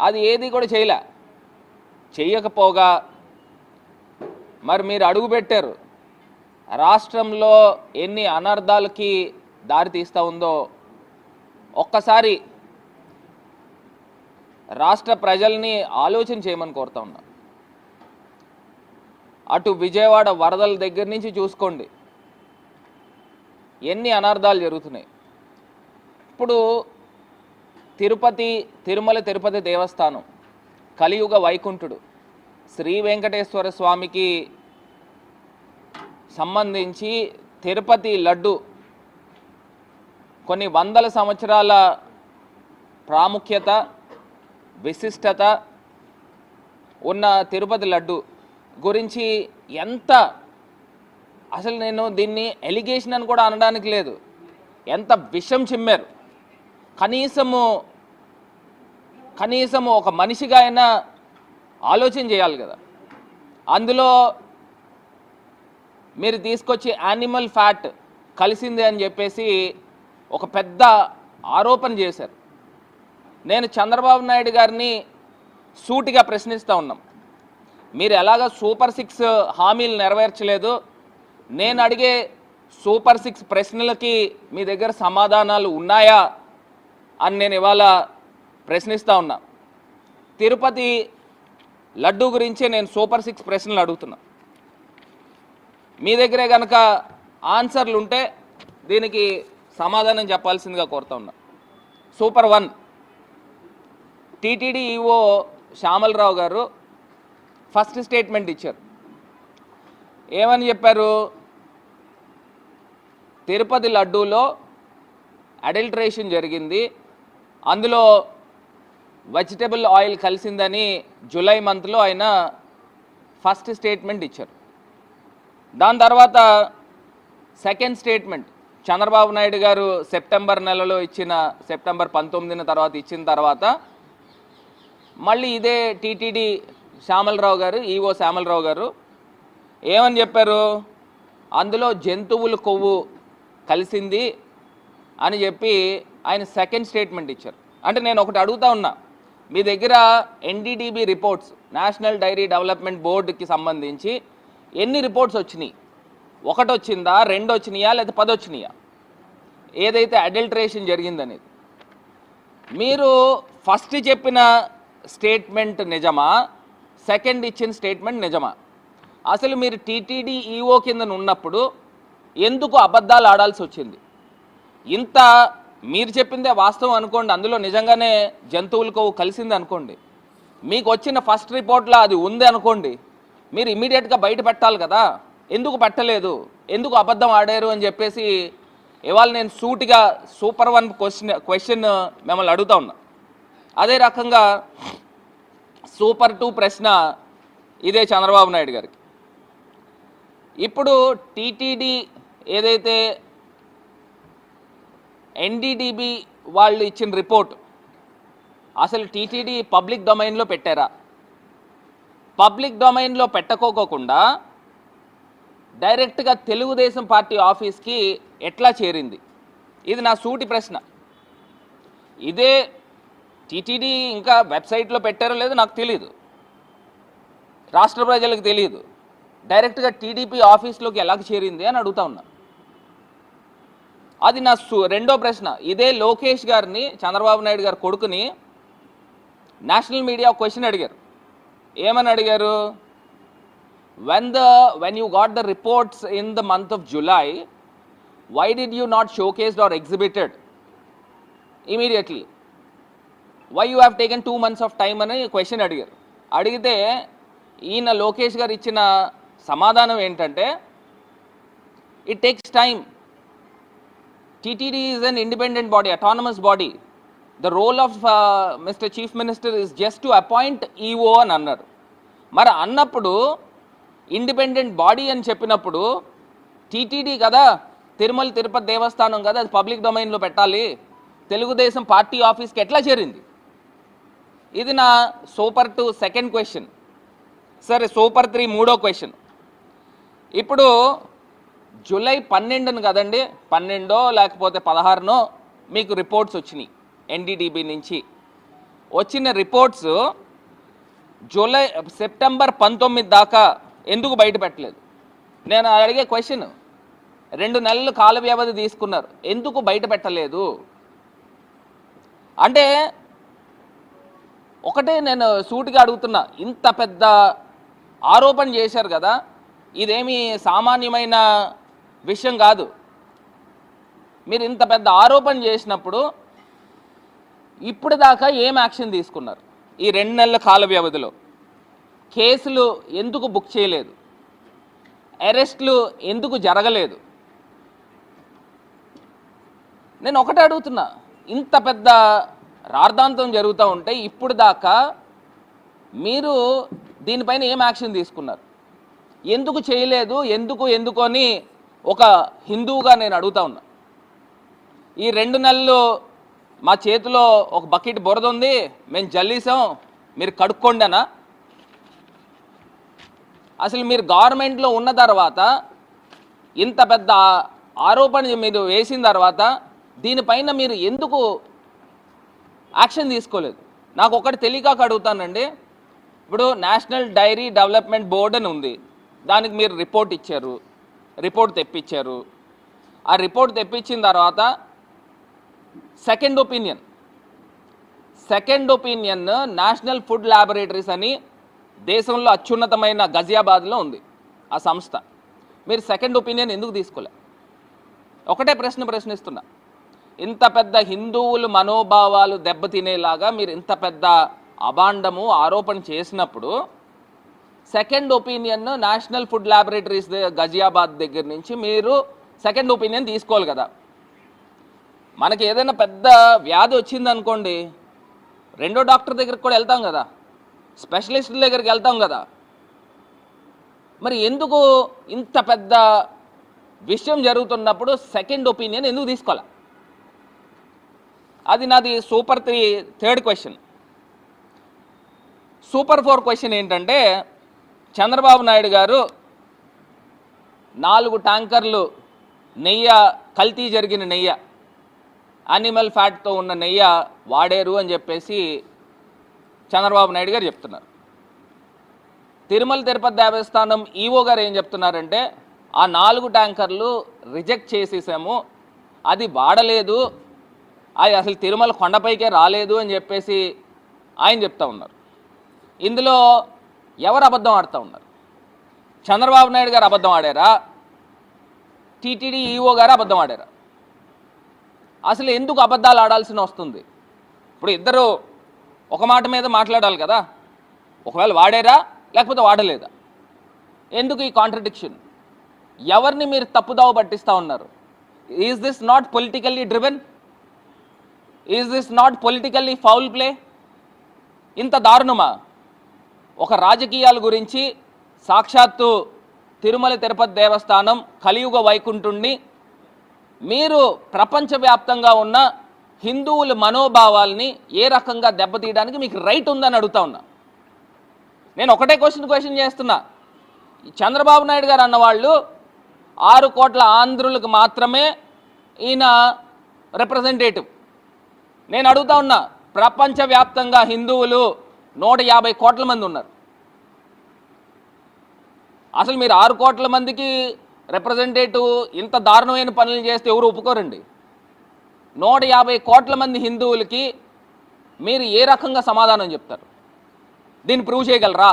అది ఏది కూడా చేయలే. చేయకపోగా మరి మీరు అడుగుపెట్టారు రాష్ట్రంలో ఎన్ని అనర్థాలకి దారి తీస్తూ ఉందో ఒక్కసారి రాష్ట్ర ప్రజల్ని ఆలోచన చేయమని కోరుతా ఉన్నా. అటు విజయవాడ వరదల దగ్గర నుంచి చూసుకోండి. ఎన్ని అనర్థాలు జరుగుతున్నాయి. ఇప్పుడు తిరుపతి తిరుమల తిరుపతి దేవస్థానం కలియుగ వైకుంఠుడు శ్రీ వెంకటేశ్వర స్వామికి సంబంధించి తిరుపతి లడ్డు కొన్ని వందల సంవత్సరాల ప్రాముఖ్యత విశిష్టత ఉన్న తిరుపతి లడ్డు గురించి ఎంత అసలు నేను దీన్ని ఎలిగేషన్ అని కూడా అనడానికి లేదు. ఎంత విషం చిమ్మారు. కనీసము కనీసం ఒక మనిషిగా అయినా ఆలోచన చేయాలి కదా. అందులో మీరు తీసుకొచ్చి యానిమల్ ఫ్యాట్ కలిసింది అని చెప్పేసి ఒక పెద్ద ఆరోపణ చేశారు. నేను చంద్రబాబు నాయుడు గారిని సూటిగా ప్రశ్నిస్తూ ఉన్నాం. మీరు ఎలాగ సూపర్ సిక్స్ హామీలు నెరవేర్చలేదు? నేను అడిగే సూపర్ సిక్స్ ప్రశ్నలకి మీ దగ్గర సమాధానాలు ఉన్నాయా? అని నేను ఇవాళ ప్రశ్నిస్తూ ఉన్నా. తిరుపతి లడ్డు గురించే నేను సూపర్ సిక్స్ ప్రశ్నలు అడుగుతున్నా. మీ దగ్గరే కనుక ఆన్సర్లు ఉంటే దీనికి సమాధానం చెప్పాల్సిందిగా కోరుతా ఉన్నా. Super one. TTD EO Syamalarao గారు ఫస్ట్ స్టేట్మెంట్ ఇచ్చారు. ఏమని చెప్పారు? తిరుపతి లడ్డూలో అడల్ట్రేషన్ జరిగింది. అందులో వెజిటబుల్ ఆయిల్ కలిసిందని జూలై మంత్లో ఆయన ఫస్ట్ స్టేట్మెంట్ ఇచ్చారు. దాని తర్వాత సెకండ్ స్టేట్మెంట్ చంద్రబాబు నాయుడు గారు సెప్టెంబర్ నెలలో ఇచ్చిన సెప్టెంబర్ పంతొమ్మిదిన తర్వాత ఇచ్చిన తర్వాత మళ్ళీ ఇదే టీటీడీ శ్యామలరావు గారు ఈఓ శ్యామలరావు గారు ఏమని చెప్పారు? అందులో జంతువుల కొవ్వు కలిసింది అని చెప్పి ఆయన సెకండ్ స్టేట్మెంట్ ఇచ్చారు. అంటే నేను ఒకటి అడుగుతా ఉన్నా. మీ దగ్గర NDDB reports national dairy development బోర్డుకి సంబంధించి ఎన్ని రిపోర్ట్స్ వచ్చినాయి? ఒకటి వచ్చిందా రెండు వచ్చినాయా లేదా పది వచ్చినాయా ఏదైతే అడల్ట్రేషన్ జరిగిందనేది. మీరు ఫస్ట్ చెప్పిన స్టేట్మెంట్ నిజమా? సెకండ్ ఇచ్చిన స్టేట్మెంట్ నిజమా? అసలు మీరు టీటీడీ ఈఓ కింద ఉన్నప్పుడు ఎందుకు అబద్ధాలు ఆడాల్సి వచ్చింది ఇంత మీరు చెప్పిందే వాస్తవం అనుకోండి అందులో నిజంగానే జంతువులకు కలిసింది అనుకోండి. మీకు వచ్చిన ఫస్ట్ రిపోర్ట్లో అది ఉంది అనుకోండి మీరు ఇమీడియట్గా బయట పెట్టాలి కదా. ఎందుకు పెట్టలేదు? ఎందుకు అబద్ధం ఆడారు అని చెప్పేసి ఇవాళ నేను సూటిగా సూపర్ వన్ క్వశ్చన్ క్వశ్చన్ మిమ్మల్ని అడుగుతా ఉన్నా. అదే రకంగా సూపర్ టూ ప్రశ్న ఇదే చంద్రబాబు నాయుడు గారికి. ఇప్పుడు టీటీడీ ఏదైతే ఎన్డీడీబీ వాళ్ళు ఇచ్చిన రిపోర్ట్. అసలు టీటీడీ పబ్లిక్ డొమైన్లో పెట్టారా? పబ్లిక్ డొమైన్లో పెట్టకోకుండా డైరెక్ట్గా తెలుగుదేశం పార్టీ ఆఫీస్కి ఎట్లా చేరింది? ఇది నా సూటి ప్రశ్న. ఇదే టీటీడీ ఇంకా వెబ్సైట్లో పెట్టారో లేదో నాకు తెలియదు రాష్ట్ర ప్రజలకు తెలియదు డైరెక్ట్గా టీడీపీ ఆఫీస్లోకి ఎలా చేరింది అని అడుగుతా ఉన్నాను అది నా సు రెండో ప్రశ్న. ఇదే లోకేష్ గారిని చంద్రబాబు నాయుడు గారి కొడుకుని నేషనల్ మీడియా క్వశ్చన్ అడిగారు. ఏమని అడిగారు? When the when you got the reports in the month of July why did you not showcased or exhibited immediately why you have taken two months of time అని question అడిగారు. అడిగితే ఈయన లోకేష్ గారు ఇచ్చిన సమాధానం ఏంటంటే it takes time TTD is an independent body autonomous body the role of mister chief minister is just to appoint EO అని అన్నారు. మరి అన్నప్పుడు ఇండిపెండెంట్ బాడీ అని చెప్పినప్పుడు టీటీడీ కదా తిరుమల తిరుపతి దేవస్థానం కదా అది పబ్లిక్ డొమైన్లో పెట్టాలి. తెలుగుదేశం పార్టీ ఆఫీస్కి ఎట్లా చేరింది? ఇది నా సూపర్ టూ సెకండ్ క్వశ్చన్ సరే సూపర్ త్రీ మూడో క్వశ్చన్ ఇప్పుడు జూలై పన్నెండును కదండి? పన్నెండో లేకపోతే పదహారునో మీకు రిపోర్ట్స్ వచ్చినాయి ఎన్డీడీబీ నుంచి. వచ్చిన రిపోర్ట్స్ జూలై సెప్టెంబర్ పంతొమ్మిది దాకా ఎందుకు బయట పెట్టలేదు? నేను అడిగే క్వశ్చన్ రెండు నెలలు కాల వ్యవధి తీసుకున్నారు ఎందుకు బయట పెట్టలేదు? అంటే ఒకటే నేను సూటిగా అడుగుతున్నా ఇంత పెద్ద ఆరోపణ చేశారు కదా ఇదేమి సామాన్యమైన విషయం కాదు. మీరు ఇంత పెద్ద ఆరోపణ చేసినప్పుడు ఇప్పుడు దాకా ఏం యాక్షన్ తీసుకున్నారు? ఈ రెండు నెలల కాల వ్యవధిలో కేసులు ఎందుకు బుక్ చేయలేదు? అరెస్ట్లు ఎందుకు జరగలేదు? నేను ఒకటే అడుగుతున్నా. ఇంత పెద్ద రార్ధాంతం జరుగుతూ ఉంటే ఇప్పుడు దాకా మీరు దీనిపైన ఏం యాక్షన్ తీసుకున్నారు? ఎందుకు చేయలేదు? ఎందుకు ఎందుకు అని ఒక హిందువుగా నేను అడుగుతా ఉన్నా. ఈ రెండు నెలలు మా చేతిలో ఒక బకెట్ బురద ఉంది మేము జల్లీసాం మీరు కడుక్కోండనా అసలు మీరు గవర్నమెంట్లో ఉన్న తర్వాత ఇంత పెద్ద ఆరోపణ మీరు వేసిన తర్వాత దీనిపైన మీరు ఎందుకు యాక్షన్ తీసుకోలేదు? నాకు ఒకటి తెలియక అడుగుతానండి. ఇప్పుడు నేషనల్ డైరీ డెవలప్మెంట్ బోర్డ్ అని ఉంది. దానికి మీరు రిపోర్ట్ ఇచ్చారు. రిపోర్ట్ తెప్పించారు. ఆ రిపోర్ట్ తెప్పించిన తర్వాత second opinion. Second opinion national food laboratories అని దేశంలో అత్యున్నతమైన గజియాబాద్లో ఉంది ఆ సంస్థ. మీరు సెకండ్ ఒపీనియన్ ఎందుకు తీసుకోలే? ఒకటే ప్రశ్న ప్రశ్నిస్తున్నా. ఇంత పెద్ద హిందువులు మనోభావాలు దెబ్బతినేలాగా మీరు ఇంత పెద్ద అభాండము ఆరోపణ చేసినప్పుడు second opinion national food laboratories Ghaziabad దగ్గర నుంచి మీరు సెకండ్ ఒపీనియన్ తీసుకోవాలి కదా. మనకి ఏదైనా పెద్ద వ్యాధి వచ్చిందనుకోండి రెండో డాక్టర్ దగ్గరికి కూడా వెళ్తాం కదా. స్పెషలిస్టుల దగ్గరికి వెళ్తాం కదా. మరి ఎందుకు ఇంత పెద్ద విషయం జరుగుతున్నప్పుడు సెకండ్ ఒపీనియన్ ఎందుకు తీసుకోవాలి? అది నాది super three third question. Super four question ఏంటంటే చంద్రబాబు నాయుడు గారు నాలుగు ట్యాంకర్లు నెయ్య కల్తీ జరిగిన నెయ్య యానిమల్ ఫ్యాట్తో ఉన్న నెయ్య వాడారు అని చెప్పేసి చంద్రబాబు నాయుడు గారు చెప్తున్నారు. తిరుమల తిరుపతి దేవస్థానం ఈవో గారు ఏం చెప్తున్నారంటే ఆ నాలుగు ట్యాంకర్లు రిజెక్ట్ చేసేసాము అది వాడలేదు అది అసలు తిరుమల కొండపైకే రాలేదు అని చెప్పేసి ఆయన చెప్తా ఉన్నారు. ఇందులో ఎవరు అబద్ధం ఆడుతూ ఉన్నారు? చంద్రబాబు నాయుడు గారు అబద్ధం ఆడారా? టీటీడీ ఈఓ గారు అబద్ధం ఆడారా? అసలు ఎందుకు అబద్ధాలు ఆడాల్సిన వస్తుంది? ఇప్పుడు ఇద్దరు ఒక మాట మీద మాట్లాడాలి కదా. ఒకవేళ వాడారా? లేకపోతే వాడలేదా? ఎందుకు ఈ కాంట్రడిక్షన్ ఎవరిని మీరు తప్పుదావ పట్టిస్తూ ఉన్నారు? Is this not politically driven is this not politically foul play ఇంత దారుణమా? ఒక రాజకీయాల గురించి సాక్షాత్తు తిరుమల తిరుపతి దేవస్థానం కలియుగ వైకుంఠుణ్ణి మీరు ప్రపంచవ్యాప్తంగా ఉన్న హిందువుల మనోభావాల్ని ఏ రకంగా దెబ్బతీయడానికి మీకు రైట్ ఉందని అడుగుతా ఉన్నా. నేను ఒకటే క్వశ్చన్ క్వశ్చన్ చేస్తున్నా. చంద్రబాబు నాయుడు గారు అన్నవాళ్ళు ఆరు కోట్ల ఆంధ్రులకు మాత్రమే ఈయన రిప్రజెంటేటివ్ నేను అడుగుతా ఉన్నా ప్రపంచవ్యాప్తంగా హిందువులు నూట యాభై కోట్ల మంది ఉన్నారు. అసలు మీరు ఆరు కోట్ల మందికి రిప్రజెంటేటివ్ ఇంత దారుణమైన పనులు చేస్తే ఎవరు ఒప్పుకోరండి? నూట యాభై కోట్ల మంది హిందువులకి మీరు ఏ రకంగా సమాధానం చెప్తారు? దీన్ని ప్రూవ్ చేయగలరా?